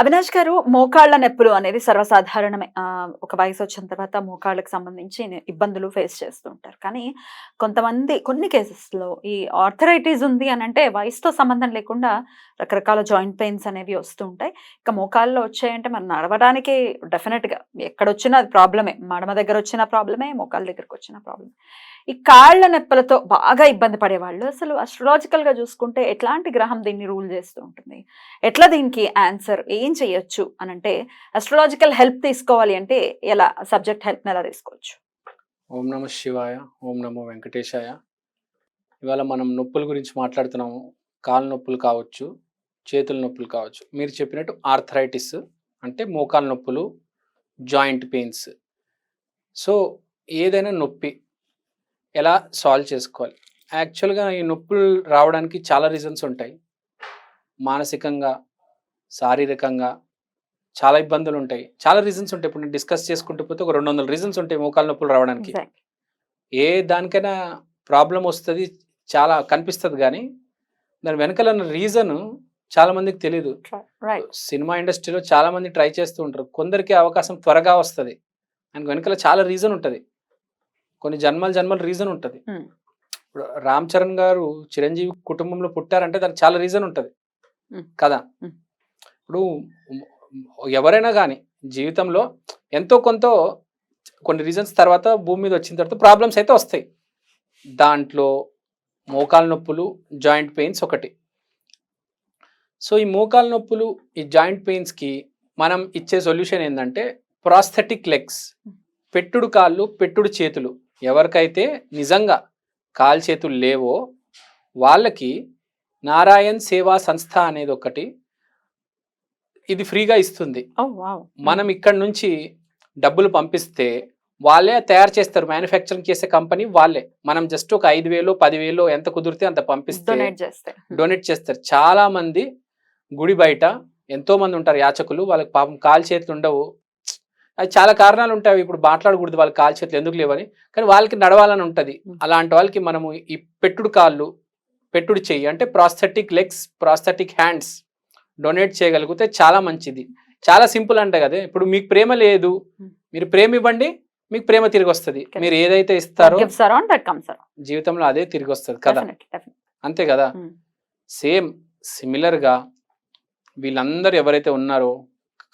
అవినాష్ గారు మోకాళ్ళ నొప్పులు అనేది సర్వసాధారణమే. ఒక వయసు వచ్చిన తర్వాత మోకాళ్ళకి సంబంధించి ఇబ్బందులు ఫేస్ చేస్తూ ఉంటారు. కానీ కొంతమంది కొన్ని కేసెస్లో ఈ ఆర్థరైటిస్ ఉంది అని అంటే వయసుతో సంబంధం లేకుండా రకరకాల జాయింట్ పెయిన్స్ అనేవి వస్తూ ఉంటాయి. ఇక మోకాళ్ళలో వచ్చాయంటే మనం నడవడానికి డెఫినెట్గా ఎక్కడొచ్చినా అది ప్రాబ్లమే. మడమ దగ్గర వచ్చిన ప్రాబ్లమే మోకాళ్ళ దగ్గరకు వచ్చిన ప్రాబ్లమే. ఈ కాళ్ళ నొప్పులతో బాగా ఇబ్బంది పడేవాళ్ళు అసలు అస్ట్రలాజికల్గా చూసుకుంటే ఎట్లాంటి గ్రహం దీన్ని రూల్ చేస్తూ ఉంటుంది? ఎట్లా దీనికి ఆన్సర్? ఏ ఏం చేయొచ్చు అని అంటే అస్ట్రాలజికల్ హెల్ప్ తీసుకోవాలి అంటే ఎలా? సబ్జెక్ట్ హెల్ప్ ఎలా తీసుకోవచ్చు? ఓం నమ శివాయ ఓం నమో వెంకటేశాయ. ఇవాళ మనం నొప్పుల గురించి మాట్లాడుతున్నాము. కాలు నొప్పులు కావచ్చు చేతుల నొప్పులు కావచ్చు. మీరు చెప్పినట్టు ఆర్థరైటిస్ అంటే మోకాలు నొప్పులు జాయింట్ పెయిన్స్ సో ఏదైనా నొప్పి ఎలా సాల్వ్ చేసుకోవాలి? యాక్చువల్గా ఈ నొప్పులు రావడానికి చాలా రీజన్స్ ఉంటాయి. మానసికంగా శారీరకంగా చాలా ఇబ్బందులు ఉంటాయి చాలా రీజన్స్ ఉంటాయి. ఇప్పుడు నేను డిస్కస్ చేసుకుంటూ పోతే ఒక రెండు వందల రీజన్స్ ఉంటాయి మోకాలు నొప్పులు రావడానికి. ఏ దానికైనా ప్రాబ్లం వస్తుంది చాలా కనిపిస్తుంది కానీ దాని వెనకాల రీజన్ చాలా మందికి తెలియదు సినిమా ఇండస్ట్రీలో చాలా మంది ట్రై చేస్తూ ఉంటారు. కొందరికి అవకాశం త్వరగా వస్తుంది. దానికి వెనకాల చాలా రీజన్ ఉంటుంది. కొన్ని జన్మల జన్మల రీజన్ ఉంటుంది. ఇప్పుడు రామ్ చరణ్ గారు చిరంజీవి కుటుంబంలో పుట్టారంటే దానికి చాలా రీజన్ ఉంటుంది. కదా. ఇప్పుడు ఎవరైనా కానీ జీవితంలో ఎంతో కొంత కొన్ని రీజన్స్ తర్వాత భూమి మీద వచ్చిన తర్వాత ప్రాబ్లమ్స్ అయితే వస్తాయి. దాంట్లో మోకాలు నొప్పులు జాయింట్ పెయిన్స్ ఒకటి. సో ఈ మోకాలు నొప్పులు ఈ జాయింట్ పెయిన్స్కి మనం ఇచ్చే సొల్యూషన్ ఏంటంటే ప్రాస్థెటిక్ లెగ్స్ పెట్టుడు కాళ్ళు పెట్టుడు చేతులు. ఎవరికైతే నిజంగా కాలు చేతులు లేవో వాళ్ళకి నారాయణ్ సేవా సంస్థ అనేది ఒకటి ఇది ఫ్రీగా ఇస్తుంది. మనం ఇక్కడ నుంచి డబ్బులు పంపిస్తే వాళ్ళే తయారు చేస్తారు. మ్యానుఫ్యాక్చరింగ్ చేసే కంపెనీ వాళ్ళే. మనం జస్ట్ ఒక ఐదు వేలు పదివేలు ఎంత కుదిరితే అంత పంపిస్తే డొనేట్ చేస్తే డొనేట్ చేస్తారు. చాలా మంది గుడి బయట ఎంతో మంది ఉంటారు యాచకులు. వాళ్ళకి పాపం కాలు చేతులు ఉండవు. అది చాలా కారణాలు ఉంటాయి. ఇప్పుడు మాట్లాడకూడదు వాళ్ళకి కాలు చేతులు ఎందుకు లేవని. కానీ వాళ్ళకి నడవాలని ఉంటుంది. అలాంటి వాళ్ళకి మనము ఈ పెట్టుడు కాళ్ళు పెట్టుడు చెయ్యి అంటే prosthetic legs prosthetic hands donate చేయగలిగితే చాలా మంచిది. చాలా సింపుల్ అంటే కదా. ఇప్పుడు మీకు ప్రేమ లేదు. మీరు ప్రేమ ఇవ్వండి మీకు ప్రేమ తిరిగి వస్తుంది. మీరు ఏదైతే ఇస్తారో జీవితంలో అదే తిరిగి వస్తుంది కదా. అంతే కదా. సేమ్ సిమిలర్గా వీళ్ళందరూ ఎవరైతే ఉన్నారో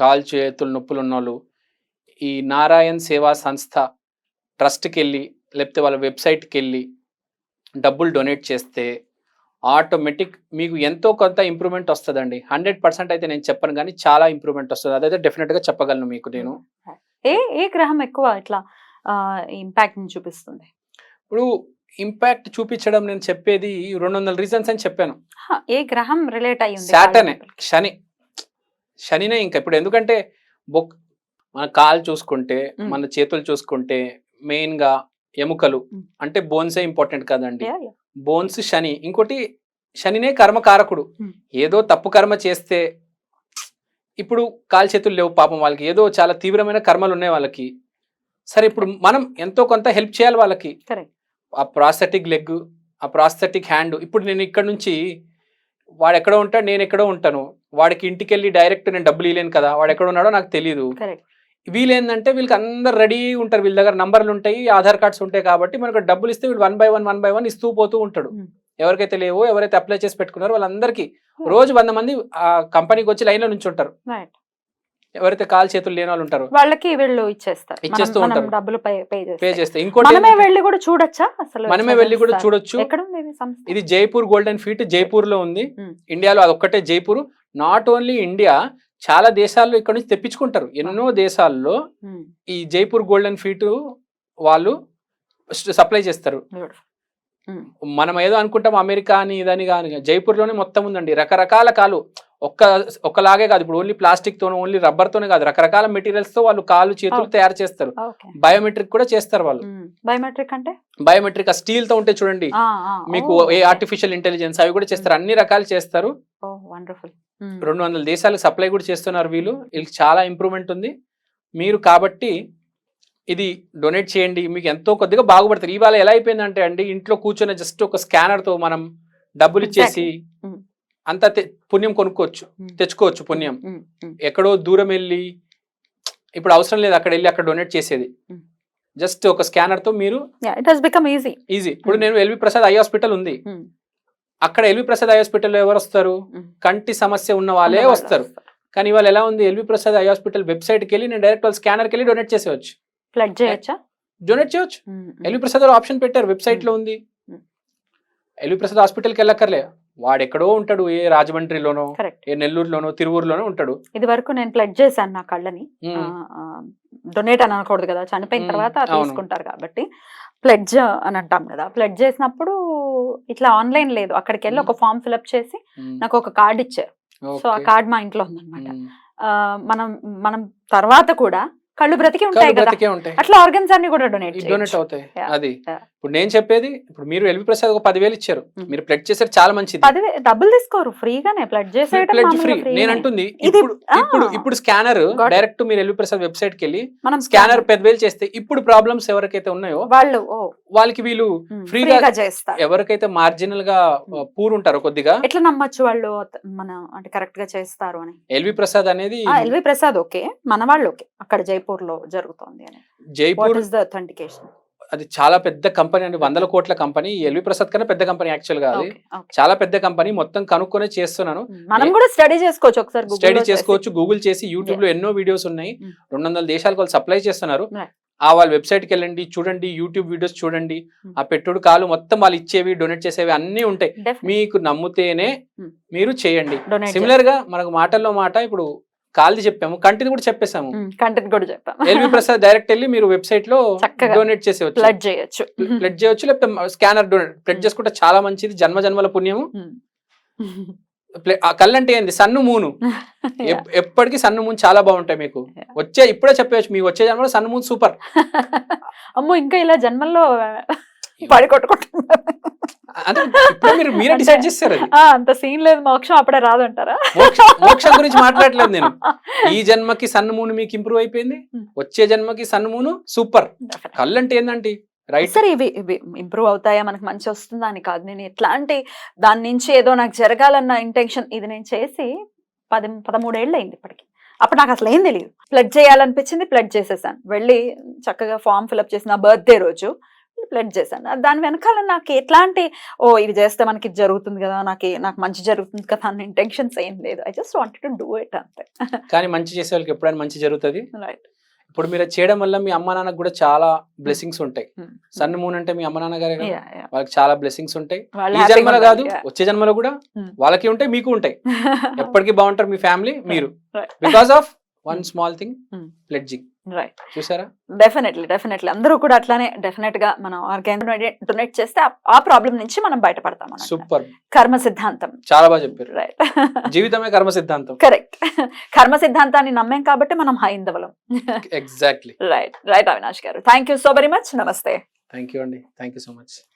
కాలు చేతులు నొప్పులు ఉన్నోళ్ళు ఈ నారాయణ్ సేవా సంస్థ ట్రస్ట్కి వెళ్ళి లేకపోతే వాళ్ళ వెబ్సైట్కి వెళ్ళి డబ్బులు డొనేట్ చేస్తే ఆటోమేటిక్ మీకు ఎంతో కొంత ఇంప్రూవ్మెంట్ వస్తుందండి. హండ్రెడ్ పర్సెంట్ అయితే నేను చెప్పను కానీ చాలా ఇంప్రూవ్మెంట్ వస్తుంది. అదైతే డెఫినెట్గా చెప్పగలను మీకు నేను. ఏ ఏ గ్రహం ఎక్కువ ఇట్లా ఇంపాక్ట్ చూపిస్తుంది? ఇప్పుడు ఇంపాక్ట్ చూపించడం నేను చెప్పేది రెండు వందల రీజన్స్ అని చెప్పాను. ఏ గ్రహం రిలేట్ అయ్యి ఉంది శాటర్నే కాళ్ళ నొప్పులకి? శని. శనినే ఇంకా ఇప్పుడు ఎందుకంటే బొక్ మన కాలు చూసుకుంటే. మన చేతులు చూసుకుంటే మెయిన్గా ఎముకలు. అంటే బోన్సే ఇంపార్టెంట్ కదండి. బోన్స్ శని ఇంకోటి శనినే కర్మకారకుడు. ఏదో తప్పు కర్మ చేస్తే ఇప్పుడు కాలు చేతులు లేవు పాపం వాళ్ళకి ఏదో చాలా తీవ్రమైన కర్మలు ఉన్నాయి వాళ్ళకి సరే ఇప్పుడు మనం ఎంతో కొంత హెల్ప్ చేయాలి వాళ్ళకి. ఆ ప్రాస్థెటిక్ లెగ్ ఆ ప్రాస్థెటిక్ హ్యాండ్ ఇప్పుడు నేను ఇక్కడ నుంచి వాడు ఎక్కడో ఉంటాడు నేను ఎక్కడో ఉంటాను వాడికి ఇంటికి వెళ్ళి డైరెక్ట్ నేను డబ్బులు ఇవ్వలేను కదా వాడు ఎక్కడ ఉన్నాడో నాకు తెలియదు Correct. వీళ్ళేందంటే వీళ్ళకి అందరు రెడీ ఉంటారు వీళ్ళ దగ్గర నంబర్లు ఉంటాయి ఆధార్ కార్డ్స్ ఉంటాయి కాబట్టి మనకు డబ్బులు ఇస్తే వీళ్ళు one by one one by one ఇస్తూ పోతూ ఉంటాడు. ఎవరికైతే లేవో ఎవరైతే అప్లై చేసి పెట్టుకున్నారో వాళ్ళందరికీ రోజు వంద మంది ఆ కంపెనీకి వచ్చి లైన్లో నుంచి ఉంటారు. ఎవరైతే కాలు చేతులు లేని వాళ్ళు ఉంటారు వాళ్ళకి వీళ్ళు ఇచ్చేస్తారు ఇచ్చేస్తూ ఉంటారు. డబ్బులు పే చేస్తే ఇంకోటి మనమే ఏంటంటే- వెళ్ళి కూడా చూడొచ్చా అసలు మనమే వెళ్ళి కూడా? చూడొచ్చు ఇది జైపూర్ గోల్డెన్ ఫీట్ జైపూర్లో ఉంది. ఇండియాలో అదొక్కటే జైపూర్ నాట్ ఓన్లీ ఇండియా చాలా దేశాల్లో ఇక్కడ నుంచి తెప్పించుకుంటారు. ఎన్నో దేశాల్లో. ఈ జైపూర్ గోల్డెన్ ఫీట్ వాళ్ళు సప్లై చేస్తారు. మనం ఏదో అనుకుంటాం అమెరికా అని ఇదని కానీ జైపూర్లోనే మొత్తం ఉందండి. రకరకాల కాలు ఒక్క ఒక్కలాగే కాదు. ఇప్పుడు ఓన్లీ ప్లాస్టిక్ తోనే ఓన్లీ రబ్బర్ తోనే కాదు. రకరకాల మెటీరియల్స్తో వాళ్ళు కాళ్ళు చేతులు. తయారు చేస్తారు. బయోమెట్రిక్ కూడా చేస్తారు వాళ్ళు. బయోమెట్రిక్ అంటే? బయోమెట్రిక్ ఆ స్టీల్తో ఉంటే చూడండి. మీకు ఏ. ఆర్టిఫిషియల్ ఇంటెలిజెన్స్ అవి కూడా చేస్తారు. అన్ని రకాలు చేస్తారు. వండర్ఫుల్. రెండు వందల దేశాలకు సప్లై కూడా చేస్తున్నారు వీళ్ళు. వీళ్ళకి చాలా ఇంప్రూవ్మెంట్ ఉంది. మీరు కాబట్టి ఇది డొనేట్ చేయండి. మీకు ఎంతో కొద్దిగా బాగుపడతారు. ఇవాళ ఎలా అయిపోయిందంటే అండి ఇంట్లో కూర్చొని జస్ట్ ఒక స్కానర్తో మనం డబ్బులు ఇచ్చేసి. అంత పుణ్యం కొనుక్కోవచ్చు. తెచ్చుకోవచ్చు పుణ్యం. ఎక్కడో దూరం వెళ్ళి ఇప్పుడు అవసరం లేదు అక్కడ వెళ్ళి అక్కడ డొనేట్ చేసేది. జస్ట్ ఒక స్కానర్తో మీరు it has become easy easy ఇప్పుడు. నేను ఎల్వి ప్రసాద్ ఐ హాస్పిటల్ ఉంది. అక్కడ ఎల్వి ప్రసాద్ ఐ హాస్పిటల్లో ఎవరు వస్తారు కంటి సమస్య ఉన్న వాళ్ళే వస్తారు. కానీ ఇవాళ ఎలా ఉంది? ఎల్వి ప్రసాద్ ఐ హాస్పిటల్ వెబ్సైట్కి వెళ్ళి నేను డైరెక్ట్ వాళ్ళ స్కానర్కి వెళ్ళి డొనేట్ చేసేవచ్చు ఫ్లడ్ చేయొచ్చా? డొనేట్ చేయొచ్చు. ఎల్వి ప్రసాద్ ఆప్షన్ పెట్టారు వెబ్సైట్లో ఉంది. ఎల్వి ప్రసాద్ హాస్పిటల్కి వెళ్ళక్కర్లే. వాడు ఎక్కడో ఉంటాడు ఏ రాజమండ్రిలోనో ఏ నెల్లూరులోనో తిరువూరులోనో ఉంటాడు. ఇది వరకు నేను ప్లడ్ చేశాను నా కళ్ళని. డొనేట్ అని అనకూడదు కదా చనిపోయిన. తర్వాత. తీసుకుంటారు కాబట్టి. ప్లెడ్జ్ అని అంటాం కదా ప్లెడ్జ్ చేసినప్పుడు ఇట్లా ఆన్లైన్ లేదు. అక్కడికి వెళ్ళి ఒక ఫామ్ ఫిల్అప్ చేసి నాకు ఒక కార్డ్ ఇచ్చారు. సో ఆ. కార్డ్ మా ఇంట్లో ఉందన్నమాట. మనం మనం తర్వాత కూడా కళ్ళు బ్రతికి ఉంటాయి కదా. అట్లా ఆర్గన్స్ అన్ని కూడా డొనేట్ డొనేట్ అవుతాయి. అది. ఇప్పుడు నేను చెప్పేది ఇప్పుడు మీరు ఎల్వి ప్రసాద్ ఒక పదివేలు ఇచ్చారు. మీరు ప్లెట్ చేసారు చాలా మంచిది. డబ్బులు తీసుకోరు ఫ్రీగానే ప్లడ్ మామూలుగా ఫ్రీ. నేను. అంటుంది ఇప్పుడు ఇప్పుడు స్కానర్. డైరెక్ట్ మీరు ఎల్వి ప్రసాద్ వెబ్సైట్కి వెళ్ళి మనం స్కానర్ పదివేలు చేస్తే ఇప్పుడు ప్రాబ్లమ్స్ ఎవరికైతే ఉన్నాయో వాళ్ళు వాళ్ళకి వీళ్ళు ఫ్రీగా చేస్తారు. ఎవరికైతే మార్జినల్గా. పూర్ ఉంటారో కొద్దిగా ఎట్లా నమ్మొచ్చు వాళ్ళు మన అంటే కరెక్ట్గా చేస్తారు అని? ఎల్వి ప్రసాద్ అనేది ఎల్వి ప్రసాద్ ఓకే. మన వాళ్ళు ఓకే. అక్కడ జైపూర్లో జరుగుతోంది అని. జైపూర్ ఇస్ ద అథెంటికేషన్ అది చాలా పెద్ద కంపెనీ అండి. వందల కోట్ల కంపెనీ. ఎల్వి ప్రసాద్ కన్నా పెద్ద కంపెనీ యాక్చువల్గా అది చాలా పెద్ద కంపెనీ. మొత్తం కనుక్కొనే చేస్తున్నాను. మనం కూడా స్టడీ చేసుకోవచ్చు ఒకసారి స్టడీ. చేసుకోవచ్చు గూగుల్ చేసి యూట్యూబ్లో ఎన్నో వీడియోస్ ఉన్నాయి. రెండు వందల దేశాలకు వాళ్ళు సప్లై చేస్తున్నారు. ఆ వాళ్ళ వెబ్సైట్కి వెళ్ళండి చూడండి యూట్యూబ్ వీడియోస్ చూడండి. ఆ పెట్టుడు కాలు మొత్తం వాళ్ళు ఇచ్చేవి డొనేట్ చేసేవి అన్నీ ఉంటాయి. మీకు నమ్ముతేనే. మీరు చేయండి. సిమిలర్గా మనకు మాటల్లో మాట ఇప్పుడు కాల్ది చెప్పాము కంటిది కూడా చెప్పేసాము. కంటెంట్ కూడా చెప్పాం ఎల్వి ప్రసాద్ డైరెక్ట్ వెళ్ళి మీరు వెబ్సైట్లో డొనేట్ చేసేవచ్చు బ్లడ్ చేయొచ్చు ప్లెడ్ చేయొచ్చు లేకపోతే స్కానర్ డొనేట్ ప్లెడ్. చేసుకుంటే చాలా మంచిది జన్మ జన్మల పుణ్యము. ప్లే- ఆ కళ్ళు అంటే ఏంది సన్ను మూను ఎప్పటికీ సన్ను మూన్ చాలా బాగుంటాయి మీకు. వచ్చే ఇప్పుడే చెప్పవచ్చు మీకు వచ్చే జన్మలో సన్ను మూన్ సూపర్ అమ్మో ఇంకా ఇలా జన్మల్లో పడి కొట్టుకుంటున్నారు. మీరు డిసైడ్ చేస్తారు అంత సీన్ లేదు. మోక్షం అప్పుడే రాదంటారా? మోక్ష మోక్షం గురించి మాట్లాడలేదు నేను. ఈ జన్మకి సన్ను మూన్ మీకు ఇంప్రూవ్ అయిపోయింది. వచ్చే జన్మకి సన్ను మూను సూపర్. కళ్ళు అంటే ఏందండి? రైట్ సరే ఇవి ఇవి ఇంప్రూవ్ అవుతాయా? మనకు మంచి వస్తుందా అని కాదు. నేను ఎట్లాంటి దాని నుంచి ఏదో నాకు జరగాలన్న ఇంటెన్షన్ ఇది నేను చేసి పది పదమూడేళ్ళు అయింది ఇప్పటికి. అప్పుడు నాకు అసలు ఏం తెలియదు ప్లడ్ చేయాలనిపించింది ప్లడ్ చేసేసాను. వెళ్ళి చక్కగా ఫామ్ ఫిల్అప్ చేసిన బర్త్డే రోజు. ప్లడ్ చేశాను. దాని వెనకాల నాకు ఎట్లాంటి ఓ ఇది చేస్తే మనకి ఇది జరుగుతుంది కదా నాకు నాకు మంచి జరుగుతుంది కదా అన్న ఇంటెన్షన్స్ ఏం లేదు. I just wanted to do it అంతే. కానీ మంచి చేసే వాళ్ళకి ఎప్పుడైనా మంచి జరుగుతుంది? రైట్ ఇప్పుడు మీరు చేయడం వల్ల మీ అమ్మ నాన్నకు కూడా చాలా బ్లెస్సింగ్స్ ఉంటాయి. సన్ను మూన్ అంటే మీ అమ్మ నాన్న గారే వాళ్ళకి చాలా బ్లెస్సింగ్స్ ఉంటాయి. ఈ జన్మలో కాదు వచ్చే జన్మలో కూడా Hmm. వాళ్ళకి ఉంటాయి మీకు ఉంటాయి. ఎప్పటికీ బాగుంటారు మీ ఫ్యామిలీ మీరు. Because of one small thing Hmm. Pledging right చూసారా? డెఫినెట్లీ డెఫినెట్లీ అందరూ కూడా అట్లానే డెఫినెట్గా మనం ఆర్గాన్ డొనేట్ చేస్తే ఆ- ప్రాబ్లం నుంచి మనం బయటపడతాం. సూపర్ కర్మ సిద్ధాంతం. చాలా బాగా చెప్పారు. రైట్ జీవితమే కర్మ సిద్ధాంతం. కరెక్ట్ కర్మ సిద్ధాంతాన్ని నమ్మాం కాబట్టి మనం హైందవలం. ఎగ్జాక్ట్లీ రైట్ రైట్ అవినాష్ గారు. థ్యాంక్ సో వెరీ మచ్ నమస్తే థ్యాంక్ అండి. Thank so much